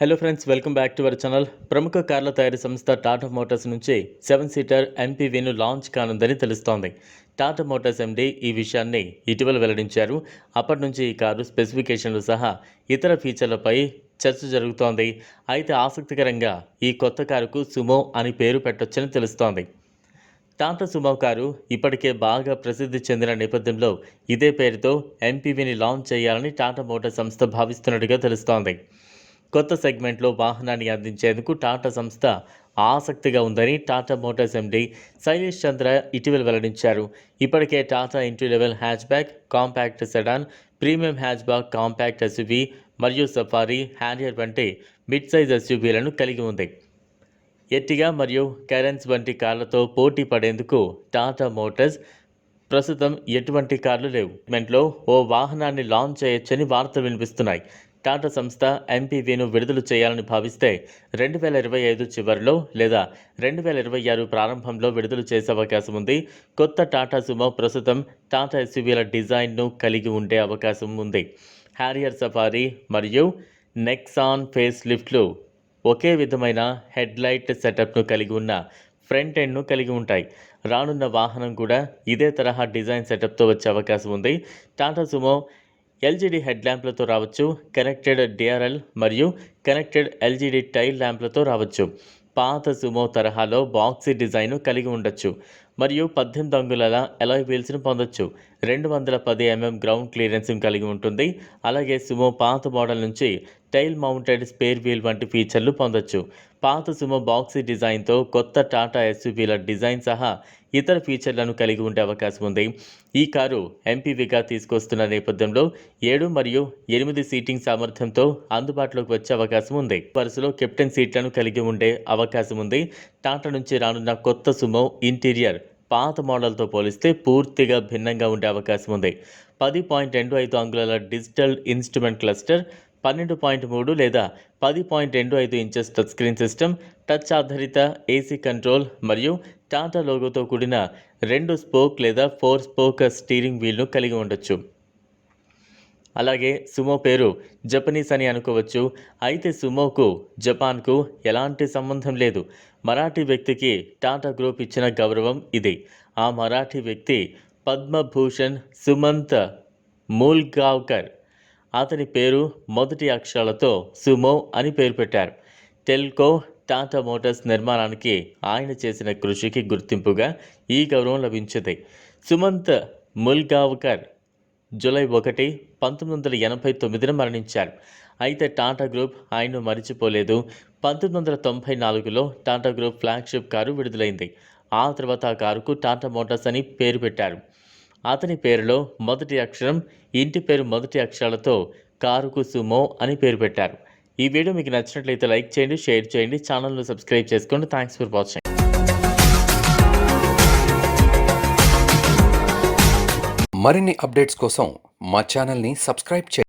Hello friends welcome back to our channel ప్రముఖ కార్ల తయారీ సంస్థ టాటా మోటార్స్ నుంచి సెవెన్ సీటర్ ఎంపీవీను లాంచ్ కానుందని తెలుస్తోంది. టాటా మోటార్స్ ఎండీ ఈ విషయాన్ని ఇటీవల వెల్లడించారు. అప్పటి నుంచి ఈ కారు స్పెసిఫికేషన్లు సహా ఇతర ఫీచర్లపై చర్చ జరుగుతోంది. అయితే ఆసక్తికరంగా ఈ కొత్త కారుకు సుమో అని పేరు పెట్టొచ్చని తెలుస్తోంది. టాటా సుమో కారు ఇప్పటికే బాగా ప్రసిద్ధి చెందిన నేపథ్యంలో ఇదే పేరుతో ఎంపీవీని లాంచ్ చేయాలని టాటా మోటార్ సంస్థ భావిస్తున్నట్టుగా తెలుస్తోంది. కొత్త సెగ్మెంట్లో వాహనాన్ని అందించేందుకు టాటా సంస్థ ఆసక్తిగా ఉందని టాటా మోటార్స్ ఎండి శైలేష్ చంద్ర ఇటీవల వెల్లడించారు. ఇప్పటికే Tata entry level hatchback compact sedan premium hatchback compact SUV మరియు సఫారీ హ్యారియర్ వంటి మిడ్ సైజ్ ఎస్యూవీలను కలిగి ఉంది. ఎట్టిగా మరియు కరెన్స్ వంటి కార్లతో పోటీ పడేందుకు టాటా మోటార్స్ ప్రస్తుతం ఎటువంటి కార్లు లేవు. మెంట్లో ఓ వాహనాన్ని లాంచ్ చేయొచ్చని వార్తలు వినిపిస్తున్నాయి. టాటా సంస్థ ఎంపీవీను విడుదల చేయాలని భావిస్తే రెండు వేల ఇరవై ఐదు చివరిలో లేదా రెండు వేల ఇరవై ఆరు ప్రారంభంలో విడుదల చేసే అవకాశం ఉంది. కొత్త టాటా సుమో ప్రస్తుతం టాటా ఎస్యూవీల డిజైన్ను కలిగి ఉండే అవకాశం ఉంది. హ్యారియర్ సఫారీ మరియు నెక్సాన్ ఫేస్ లిఫ్ట్లు ఒకే విధమైన హెడ్లైట్ సెటప్ను కలిగి ఉన్న ఫ్రంట్ ఎండ్ను కలిగి ఉంటాయి. రానున్న వాహనం కూడా ఇదే తరహా డిజైన్ సెటప్తో వచ్చే అవకాశం ఉంది. టాటా సుమో ఎల్జీడీ హెడ్ ల్యాంప్లతో రావచ్చు కనెక్టెడ్ డిఆర్ఎల్ మరియు కనెక్టెడ్ ఎల్జీడీ టైల్ ల్యాంప్లతో రావచ్చు. పాత సుమో తరహాలో బాక్సీ డిజైన్ కలిగి ఉండొచ్చు మరియు పద్దెనిమిది అంగుళాల ఎలాయ్ వీల్స్ను పొందొచ్చు. రెండు వందల పది ఎంఎం గ్రౌండ్ క్లియరెన్స్ను కలిగి ఉంటుంది. అలాగే సుమో పాత మోడల్ నుంచి టైల్ మౌంటెడ్ స్పేర్ వీల్ వంటి ఫీచర్లు పొందొచ్చు. పాత సుమో బాక్సీ డిజైన్తో కొత్త టాటా ఎస్యూవీల డిజైన్ సహా ఇతర ఫీచర్లను కలిగి ఉండే అవకాశం ఉంది. ఈ కారు ఎంపీవీగా తీసుకొస్తున్న నేపథ్యంలో ఏడు మరియు ఎనిమిది సీటింగ్ సామర్థ్యంతో అందుబాటులోకి వచ్చే అవకాశం ఉంది. పరుసులో కెప్టెన్ సీట్లను కలిగి ఉండే అవకాశం ఉంది. టాటా నుంచి రానున్న కొత్త సుమో ఇంటీరియర్ పాత మోడల్తో పోలిస్తే పూర్తిగా భిన్నంగా ఉండే అవకాశం ఉంది. పది పాయింట్ రెండు ఐదు అంగుళాల డిజిటల్ ఇన్స్ట్రుమెంట్ క్లస్టర్ పన్నెండు పాయింట్ మూడు లేదా పది పాయింట్ రెండు ఐదు inches touch screen system touch ఆధారిత ఏసీ కంట్రోల్ మరియు టాటా లోగోతో కూడిన రెండు స్పోక్ లేదా ఫోర్ స్పోక్ స్టీరింగ్ వీల్ను కలిగి ఉండొచ్చు. అలాగే సుమో పేరు జపనీస్ అని అనుకోవచ్చు. అయితే సుమోకు జపాన్కు ఎలాంటి సంబంధం లేదు. మరాఠీ వ్యక్తికి టాటా గ్రూప్ ఇచ్చిన గౌరవం ఇది. ఆ మరాఠీ వ్యక్తి పద్మభూషణ్ సుమంత్ మూల్గావ్కర్. అతని పేరు మొదటి అక్షరాలతో సుమో అని పేరు పెట్టారు. టెల్కో టాటా మోటార్స్ నిర్మాణానికి ఆయన చేసిన కృషికి గుర్తింపుగా ఈ గౌరవం లభించింది. సుమంత్ ముల్గావ్కర్ జూలై ఒకటి పంతొమ్మిది వందల ఎనభై తొమ్మిదిన మరణించారు. అయితే టాటా గ్రూప్ ఆయన్ను మరిచిపోలేదు. పంతొమ్మిది వందల తొంభై నాలుగులో టాటా గ్రూప్ ఫ్లాగ్షిప్ కారు విడుదలైంది. ఆ తర్వాత ఆ కారుకు టాటా మోటార్స్ అని పేరు పెట్టారు. అతని పేరులో మొదటి అక్షరం ఇంటి పేరు మొదటి అక్షరాలతో కారుకు సుమో అని పేరు పెట్టారు. ఈ వీడియో మీకు నచ్చినట్లయితే లైక్ చేయండి షేర్ చేయండి ఛానల్ను సబ్స్క్రైబ్ చేసుకోండి. థ్యాంక్స్ ఫర్ వాచింగ్ మరిన్ని అప్డేట్స్ కోసం మా ఛానల్ని సబ్స్క్రైబ్ చేయండి.